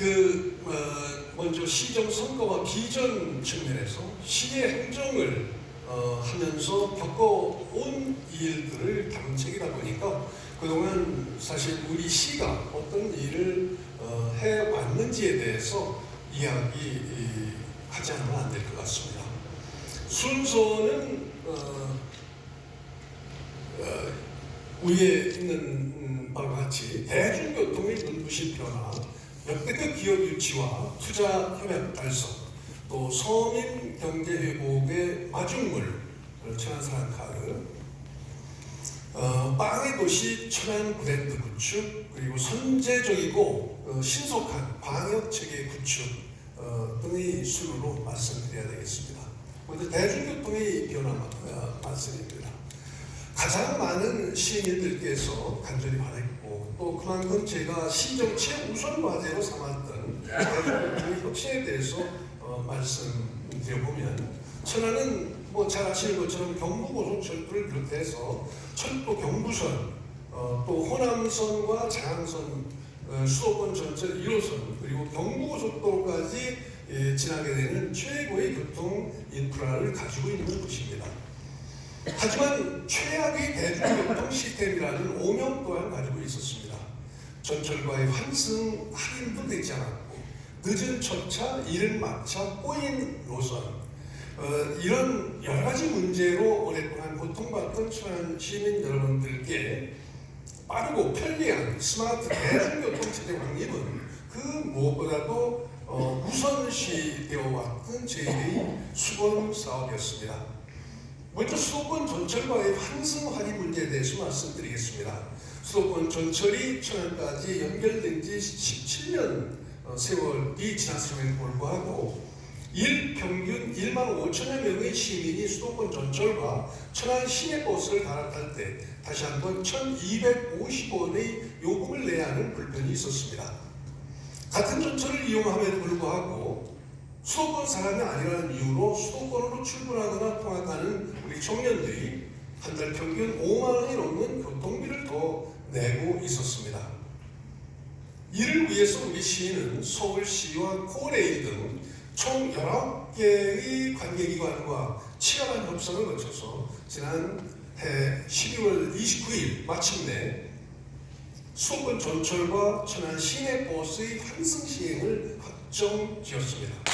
그 어, 먼저 시정 선거와 비전 측면에서 시의 행정을 어, 하면서 겪어온 일들을 담은 책이다 보니까 그동안 사실 우리 시가 어떤 일을 어, 해왔는지에 대해서 이야기하지 않으면 안 될 것 같습니다. 순서는 어, 어, 위에 있는 음, 바와 같이 대중교통의 눈부신 변화, 역대급 기업 유치와 투자 협약 달성, 또 서민 경제 회복의 마중물 천안사랑 카드, 어, 빵의 도시 천안 브랜드 구축, 그리고 선제적이고 어, 신속한 방역 체계 구축 어, 등의 순으로 말씀드려야 되겠습니다. 먼저 대중교통의 변화 어, 말씀입니다. 가장 많은 시민들께서 간절히 바랬고 또 그만큼 제가 시정 최우선 과제로 삼았던 대중교통의 혁신에 대해서 어, 말씀드려보면 천안은 뭐 잘 아시는 것처럼 경부고속철도를 비롯해서 철도 경부선 어, 또 호남선과 장항선 어, 수도권 전철 1호선 그리고 경부고속도로까지 예, 지나게 되는 최고의 교통 인프라를 가지고 있는 곳입니다. 하지만 최악의 대중교통 시스템이라는 오명 또한 가지고 있었습니다. 전철과의 환승 할인도 되지 않았고 늦은 첫차, 이른 막차, 꼬인 노선 어, 이런 여러 가지 문제로 오랫동안 고통받던 천안 시민 여러분들께 빠르고 편리한 스마트 대중교통 체제 확립은 그 무엇보다도 어, 우선시 되어 왔던 저희의 수건 사업이었습니다. 먼저 수도권 전철과의 환승 할인 문제에 대해서 말씀드리겠습니다. 수도권 전철이 천안까지 연결된 지 17년 어, 세월이 지났음에도 불구하고 일 평균 1만 5천여 명의 시민이 수도권 전철과 천안 시내버스를 갈아탈 때 다시 한번 1,250원의 요금을 내야 하는 불편이 있었습니다. 같은 전철을 이용함에도 불구하고 수도권 사람이 아니라는 이유로 수도권으로 출근하거나 통학하는 우리 청년들이 한 달 평균 5만 원이 넘는 교통비를 더 내고 있었습니다. 이를 위해서 우리 시는 서울시와 코레일 등 총 19개의 관계기관과 치열한 협상을 거쳐서 지난해 12월 29일 마침내 수도권 전철과 천안 시내 버스의 환승 시행을 확정 지었습니다.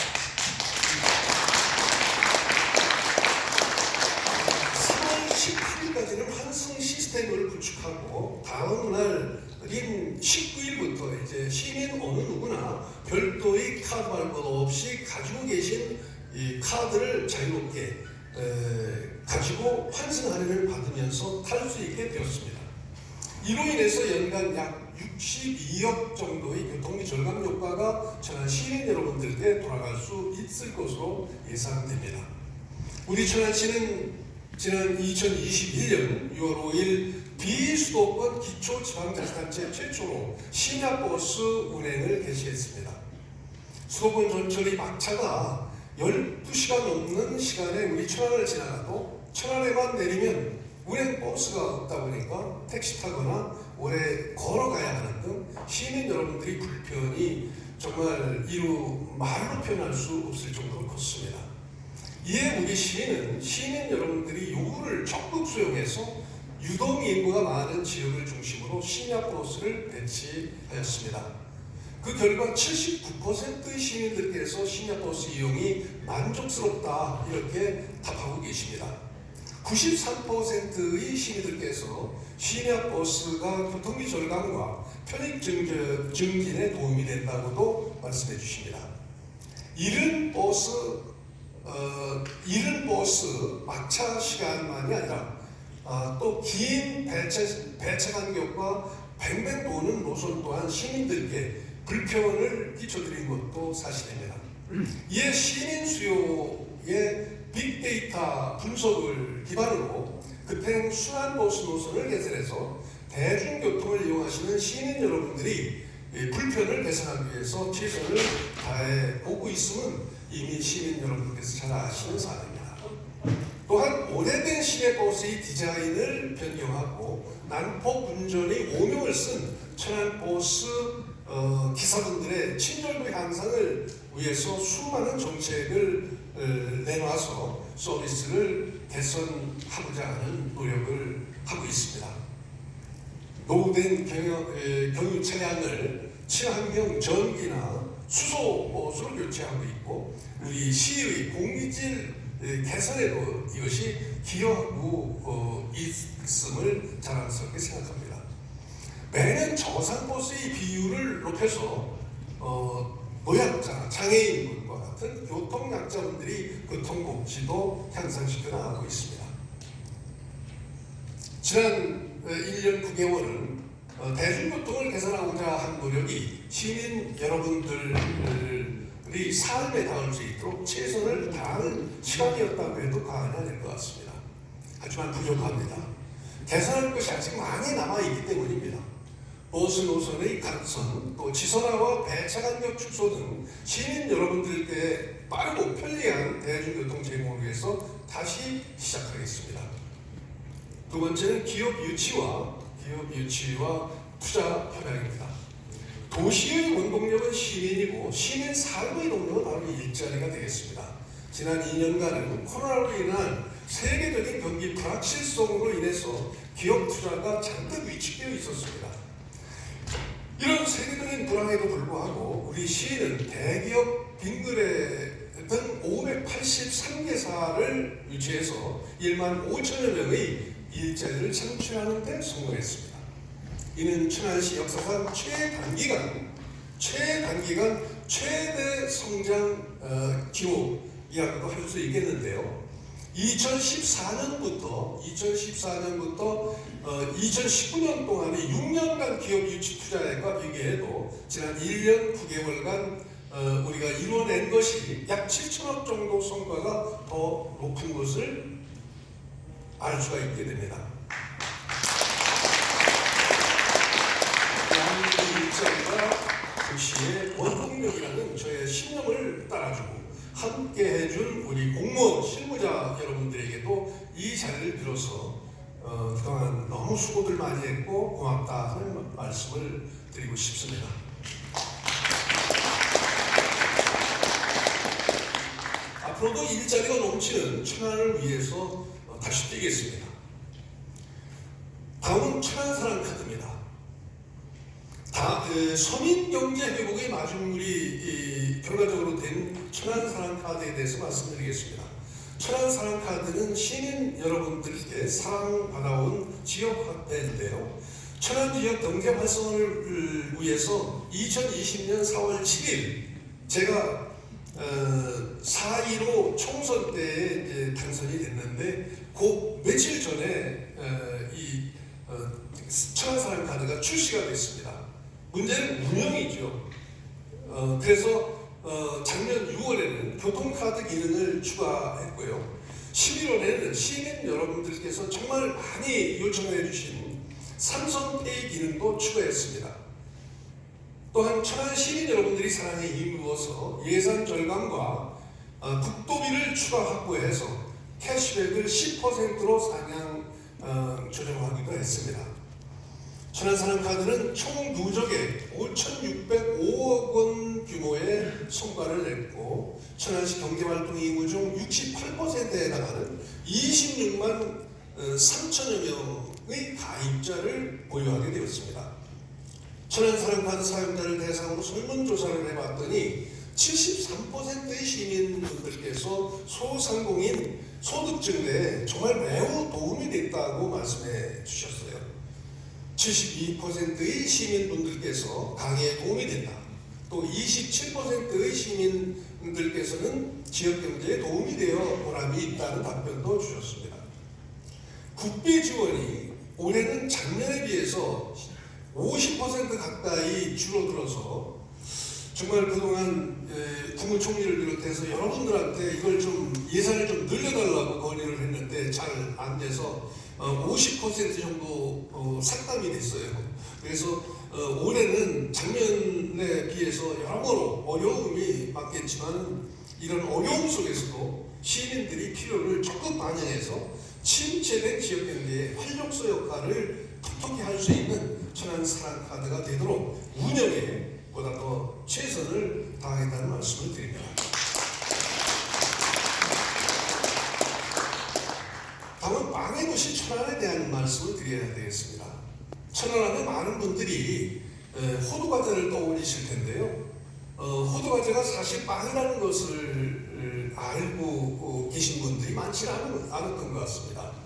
18일까지는 환승 시스템을 구축하고 다음 날인 19일부터 이제 시민 어느 누구나 별도의 카드 발권 없이 가지고 계신 이 카드를 자유롭게 에, 가지고 환승 할인을 받으면서 탈 수 있게 되었습니다. 이로 인해서 연간 약 62억 정도의 교통비 절감 효과가 천안 시민 여러분들께 돌아갈 수 있을 것으로 예상됩니다. 우리 천안시는 지난 2021년 6월 5일 비수도권 기초지방자치단체 최초로 심야버스 운행을 개시했습니다. 수도권 전철이 막차가 12시간 넘는 시간에 우리 천안을 지나가도 천안에만 내리면 운행 버스가 없다 보니까 택시 타거나 오래 걸어가야 하는 등 시민 여러분들이 불편이 정말 이루 말로 표현할 수 없을 정도로 컸습니다. 이에 우리 시는 시민 여러분들이 요구를 적극 수용해서 유동 인구가 많은 지역을 중심으로 심야 버스를 배치하였습니다. 그 결과 79%의 시민들께서 심야 버스 이용이 만족스럽다 이렇게 답하고 계십니다. 93%의 시민들께서 심야 버스가 교통비 절감과 편익 증- 증진에 도움이 된다고도 말씀해 주십니다. 이른 버스 어, 이른 버스 막차 시간만이 아니라 아, 또긴 배차, 배차 간격과 뱅뱅 도는 노선 또한 시민들께 불편을 끼쳐드린 것도 사실입니다. 이에 시민 수요의 빅데이터 분석을 기반으로 급행 순환버스 노선을 개설해서 대중교통을 이용하시는 시민 여러분들이 이 불편을 개선하기 위해서 최선을 다해 오고 있음은 이미 시민 여러분께서 잘 아시는 사안입니다. 또한 오래된 시내버스의 디자인을 변경하고 난폭 운전의 오명을 쓴 천안 버스 어, 기사분들의 친절도 향상을 위해서 수많은 정책을 어, 내놔서 서비스를 개선하고자 하는 노력을 하고 있습니다. 노후된 경유 차량을 친환경 전기나 수소로 교체하고 있고 우리 시의 공기질 에, 개선에도 이것이 기여하고 어, 있음을 자랑스럽게 생각합니다. 매년 저상버스의 비율을 높여서 어, 노약자, 장애인분과 같은 교통약자분들이 교통복지도 향상시켜 나가고 있습니다. 지난 1년 9개월은 어, 대중교통을 개선하고자 한 노력이 시민 여러분들이 삶에 닿을 수 있도록 최선을 다하는 시간이었다고 해도 과언이 아닐 것 같습니다. 하지만 부족합니다. 개선할 것이 아직 많이 남아있기 때문입니다. 버스 노선의 각선, 또 지선화와 배차 간격 축소 등 시민 여러분들께 빠르고 편리한 대중교통 제공을 위해서 다시 시작하겠습니다. 두 번째는 기업 유치와 기업 유치와 투자 협약입니다. 도시의 원동력은 시민이고 시민 삶의 동력은 바로 일자리가 되겠습니다. 지난 2년간은 코로나로 인한 세계적인 경기 불확실성으로 인해서 기업 투자가 잔뜩 위축되어 있었습니다. 이런 세계적인 불황에도 불구하고 우리 시는 대기업 빙그레 등 583개사를 유치해서 1만 5천여 명의 일자리를 창출하는 데 성공했습니다. 이는 천안시 역사상 최단기간 최단기간 최대 성장 어, 기록이라고도 할 수 있겠는데요. 2014년부터 2014년부터 어, 2019년 동안의 6년간 기업 유치 투자액과 비교해도 지난 1년 9개월간 어, 우리가 이뤄낸 것이 약 7천억 정도 성과가 더 높은 것을 알 수가 있게 됩니다. 도시의 원동력이라는 저의 신념을 따라주고 함께 해준 우리 공무원 실무자 여러분들에게도 이 자리를 빌어서 어, 그동안 너무 수고들 많이 했고 고맙다 하는 말씀을 드리고 싶습니다. 앞으로도 일자리가 넘치는 천안을 위해서 어, 다시 뛰겠습니다. 다음은 천안사랑 카드입니다. 다, 에, 서민 경제 회복의 마중물이 이, 결과적으로 된 천안사랑 카드에 대해서 말씀드리겠습니다. 천안사랑 카드는 시민 여러분들께 사랑받아온 지역 화폐인데요. 천안 지역 경제 활성화를 위해서 2020년 4월 7일 제가 어, 4.15 총선 때에 이제 당선이 됐는데 그 며칠 전에 어, 이 어, 천안사랑 카드가 출시가 됐습니다. 문제는 운영이죠. 어, 그래서 어, 작년 6월에는 교통카드 기능을 추가했고요. 11월에는 시민 여러분들께서 정말 많이 요청해 주신 삼성페이 기능도 추가했습니다. 또한 천안 시민 여러분들이 사랑에 힘입어서 예산 절감과 어, 국도비를 추가 확보해서 캐시백을 10%로 상향 어, 조정하기도 했습니다. 천안 사랑 카드는 총 누적에 5,605억 원 규모의 성과를 냈고 천안시 경제활동 인구 중 68%에 해당하는 26만 3천여 명의 가입자를 보유하게 되었습니다. 천안사랑 카드 사용자를 대상으로 설문조사를 해봤더니 73%의 시민분들께서 소상공인 소득 증대에 정말 매우 도움이 됐다고 말씀해 주셨어요. 72%의 시민분들께서 강의에 도움이 된다. 또 27%의 시민들께서는 지역 경제에 도움이 되어 보람이 있다는 답변도 주셨습니다. 국비 지원이 올해는 작년에 비해서 50% 가까이 줄어들어서 정말 그동안 에, 국무총리를 비롯해서 여러분들한테 이걸 좀 예산을 좀 늘려달라고 건의를 했는데 잘 안 돼서 어, 50% 정도 어, 삭감이 됐어요. 그래서 어, 올해는 작년에 비해서 여러모로 어려움이 많겠지만 이런 어려움 속에서도 시민들이 필요를 적극 반영해서 침체된 지역 경제의 활력소 역할을 톡톡히 할수 있는 천안 사랑 카드가 되도록 운영에 보다 더 최선을 다하겠다는 말씀을 드립니다. 다음은 빵의 도시 천안에 대한 말씀을 드려야 되겠습니다. 천안하면 많은 분들이 에, 호두과자를 떠올리실 텐데요. 어, 호두과자가 사실 빵이라는 것을 에, 알고 어, 계신 분들이 많지 않은, 않았던 것 같습니다.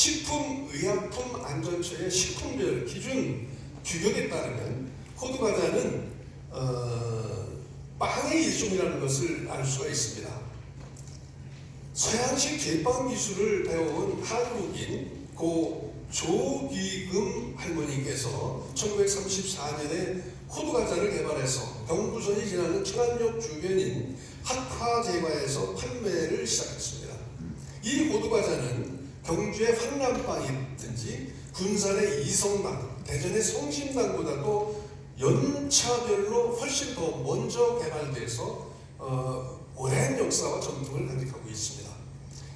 식품의약품 안전처의 식품별 기준 규격에 따르면 호두 과자는 어, 빵의 일종이라는 것을 알 수가 있습니다. 서양식 제빵 기술을 배워온 한국인 고 조기금 할머니께서 1934년에 호두 과자를 개발해서 경부선이 지나는 청안역 주변인 학화제과에서 판매를 시작했습니다. 이 호두 과자는 경주의 황남빵이든지 군산의 이성당, 대전의 성심당보다도 연차별로 훨씬 더 먼저 개발돼서 어, 오랜 역사와 전통을 간직하고 있습니다.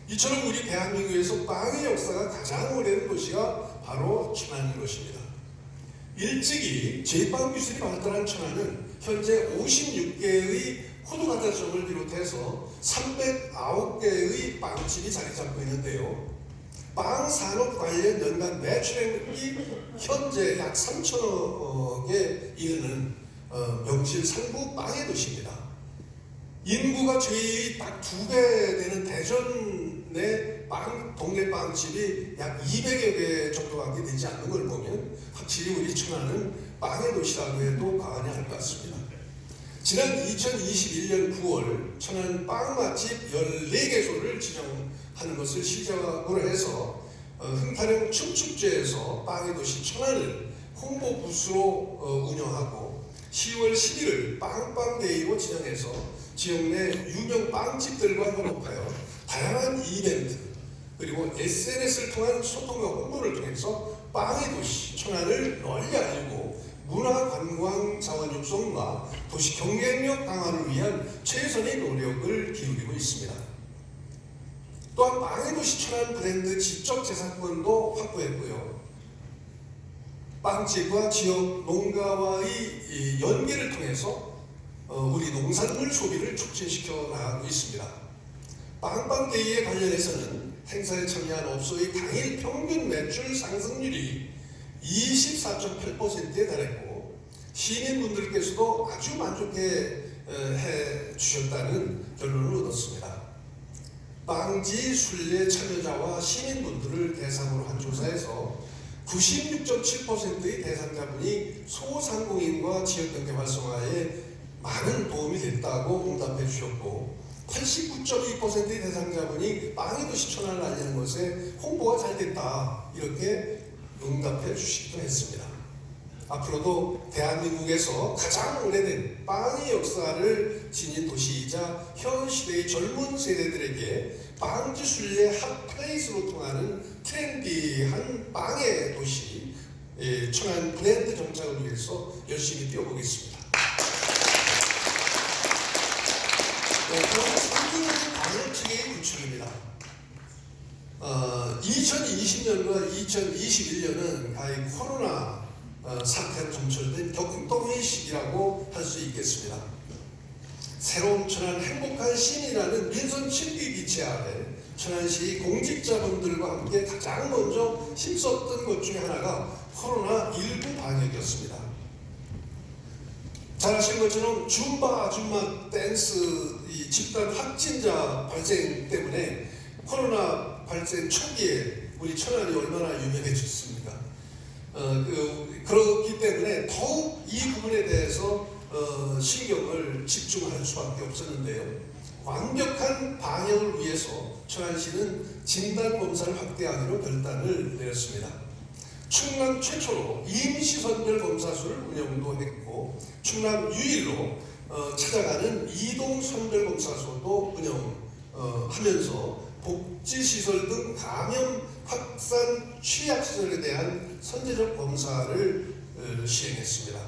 이처럼 우리 대한민국에서 빵의 역사가 가장 오래된 도시가 바로 천안인 것입니다. 일찍이 제빵 기술이 발달한 천안은 현재 56개의 호두과자점을 비롯해서 309개의 빵집이 자리 잡고 있는데요. 빵 산업 관련 연간 매출액이 현재 약 3천억에 이르는 어, 명실 상부 빵의 도시입니다. 인구가 저희 딱 두 배 되는 대전의 빵, 동네 빵집이 약 200여 개 정도밖에 되지 않는 걸 보면 확실히 우리 천안은 빵의 도시라고 해도 과언이 아닐 것 같습니다. 지난 2021년 9월 천안 빵 맛집 14개소를 지정하는 것을 시작으로 해서 어, 흥타령 춤축제에서 빵의 도시 천안을 홍보 부스로 어, 운영하고 10월 11일 빵빵데이로 지정해서 지역 내 유명 빵집들과 협업하여 다양한 이벤트 그리고 SNS를 통한 소통과 홍보를 통해서 빵의 도시 천안을 널리 알리고 문화 관광 자원 육성과 도시 경쟁력 강화를 위한 최선의 노력을 기울이고 있습니다. 또한 천안 브랜드 지적 재산권도 확보했고요. 빵집과 지역 농가와의 이 연계를 통해서 어, 우리 농산물 소비를 촉진시켜 나가고 있습니다. 빵빵데이에 관련해서는 행사에 참여한 업소의 당일 평균 매출 상승률이 24.8%에 달했고 시민분들께서도 아주 만족해 어, 해 주셨다는 결론을 얻었습니다. 빵지 순례 참여자와 시민분들을 대상으로 한 조사에서 96.7%의 대상자분이 소상공인과 지역경제 활성화에 많은 도움이 됐다고 응답해 주셨고 89.2%의 대상자분이 빵의 도시 천안을 알리는 것에 홍보가 잘 됐다 이렇게 응답해 주시기도 했습니다. 앞으로도 대한민국에서 가장 오래된 빵의 역사를 지닌 도시이자 현 시대의 젊은 세대들에게 빵지 순례 핫플레이스로 통하는 트렌디한 빵의 도시 예, 천안 브랜드 정착을 위해서 열심히 뛰어보겠습니다. 네, 그럼 상징적인 방역 체계의 구축입니다. 어, 2020년과 2021년은 가히 코로나 어, 사태로 점철된 격동의 시기라고 할 수 있겠습니다. 새로운 천안 행복한 시민이라는 민선 7기 기체 아래 천안시 공직자분들과 함께 가장 먼저 힘썼던 것 중에 하나가 코로나19 방역이었습니다. 잘 아시는 것처럼 줌바 아줌마 댄스 이 집단 확진자 발생 때문에 코로나 발생 초기에 우리 천안이 얼마나 유명해졌습니까? 어, 그, 그렇기 때문에 더욱 이 부분에 대해서 어, 신경을 집중할 수밖에 없었는데요. 완벽한 방역을 위해서 천안시는 진단 검사를 확대하기로 결단을 내렸습니다. 충남 최초로 임시선별 검사소를 운영도 했고 충남 유일로 어, 찾아가는 이동 선별 검사소도 운영하면서 복지시설 등 감염 확산 취약시설에 대한 선제적 검사를 어, 시행했습니다.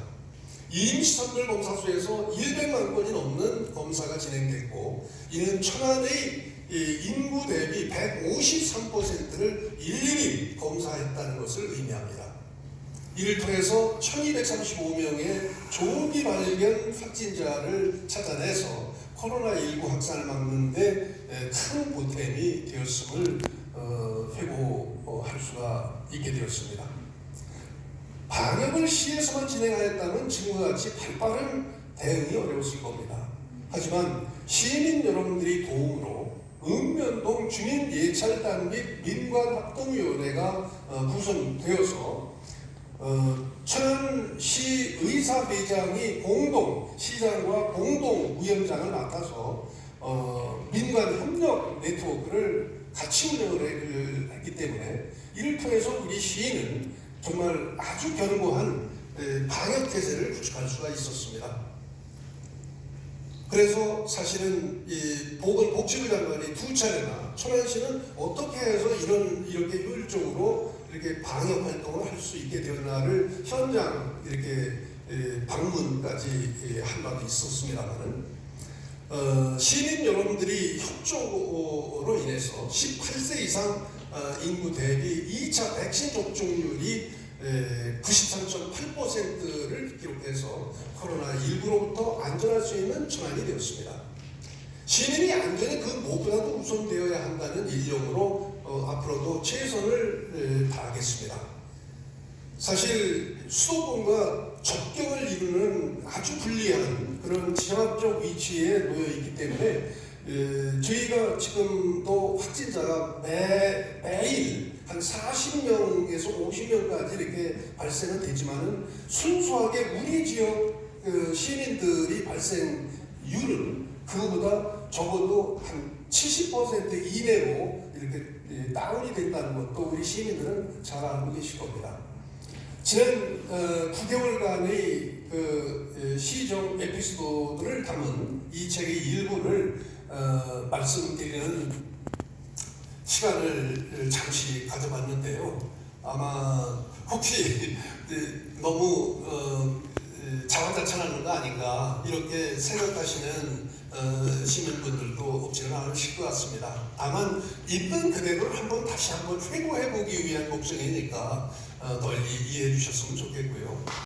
임시선별 검사소에서 100만 건이 넘는 검사가 진행됐고 이는 천안의 이 인구 대비 153%를 일일이 검사했다는 것을 의미합니다. 이를 통해서 1235명의 조기 발견 확진자를 찾아내서 코로나19 확산을 막는데 에, 큰 보탬이 되었음을 어, 회고할 수가 있게 되었습니다. 방역을 시에서만 진행하였다면 지금과 같이 발빠른 대응이 어려웠을 겁니다. 하지만 시민 여러분들이 도움으로 읍면동 주민 예찰단 및 민관합동위원회가 어, 구성되어서 어, 천안시 의사회장이 공동 시장과 공동 위원장을 맡아서 어, 민관 협력 네트워크를 같이 운영을 해- 했기 때문에 이를 통해서 우리 시인은 정말 아주 견고한 에, 방역 태세를 구축할 수가 있었습니다. 그래서 사실은 이 보건 복지부 장관이 두 차례나 천안시는 어떻게 해서 이런 이렇게 효율적으로 이렇게 방역 활동을 할 수 있게 되었나를 현장 이렇게 에, 방문까지 에, 한 바도 있었습니다만은 어, 시민 여러분들이 협조로 인해서 18세 이상 어, 인구 대비 2차 백신 접종률이 93.8%를 기록해서 코로나19로부터 안전할 수 있는 천안이 되었습니다. 시민이 안전이 그 무엇보다도 우선되어야 한다는 일념으로 어, 앞으로도 최선을 에, 다하겠습니다. 사실 수도권과 접경을 이루는 아주 불리한 그런 지정학적 위치에 놓여 있기 때문에 에, 저희가 지금도 확진자가 매, 매일 한 40명에서 50명까지 이렇게 발생은 되지만은 순수하게 우리 지역 그 시민들이 발생률은 그거보다 적어도 한 70% 이내로 이렇게 예, 다운이 된다는 것도 우리 시민들은 잘 알고 계실 겁니다. 지난 어, 9개월간의 그 에, 시정 에피소드를 담은 이 책의 일부를 어, 말씀드리는 시간을 잠시 가져봤는데요. 아마 혹시 그, 너무 어, 에, 자화자찬하는 거 아닌가 이렇게 생각하시는 어, 시민분들도 없지는 않으실 것 같습니다. 다만 있는 그대로를 한번 다시 한번 회고해 보기 위한 목적이니까 어, 널리 이해해 주셨으면 좋겠고요.